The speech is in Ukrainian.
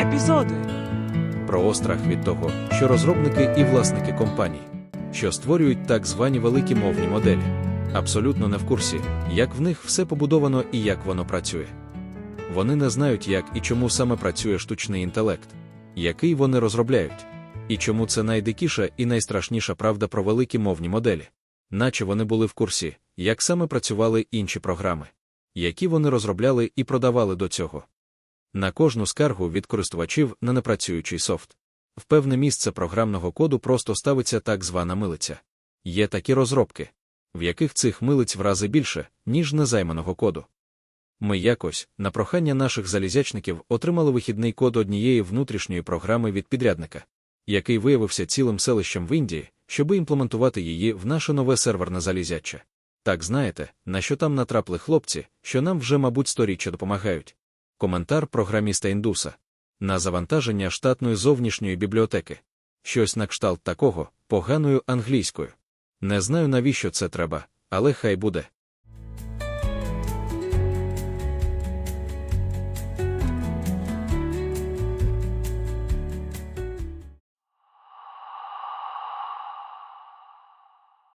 Епізоди. про острах від того, що розробники і власники компаній, що створюють так звані великі мовні моделі, абсолютно не в курсі, як в них все побудовано і як воно працює. Вони не знають, як і чому саме працює штучний інтелект, який вони розробляють, і чому це найдикіша і найстрашніша правда про великі мовні моделі, наче вони були в курсі, як саме працювали інші програми, які вони розробляли і продавали до цього. На кожну скаргу від користувачів на непрацюючий софт. В певне місце програмного коду просто ставиться так звана милиця. Є такі розробки, в яких цих милиць в рази більше, ніж незайманого коду. Ми якось, на прохання наших залізячників, отримали вихідний код однієї внутрішньої програми від підрядника, який виявився цілим селищем в Індії, щоби імплементувати її в наше нове серверне залізяче. Так знаєте, на що там натрапили хлопці, що нам вже, мабуть, сторіччя допомагають. Коментар програміста індуса на завантаження штатної зовнішньої бібліотеки. Щось на кшталт такого, поганою англійською. Не знаю, навіщо це треба, але хай буде.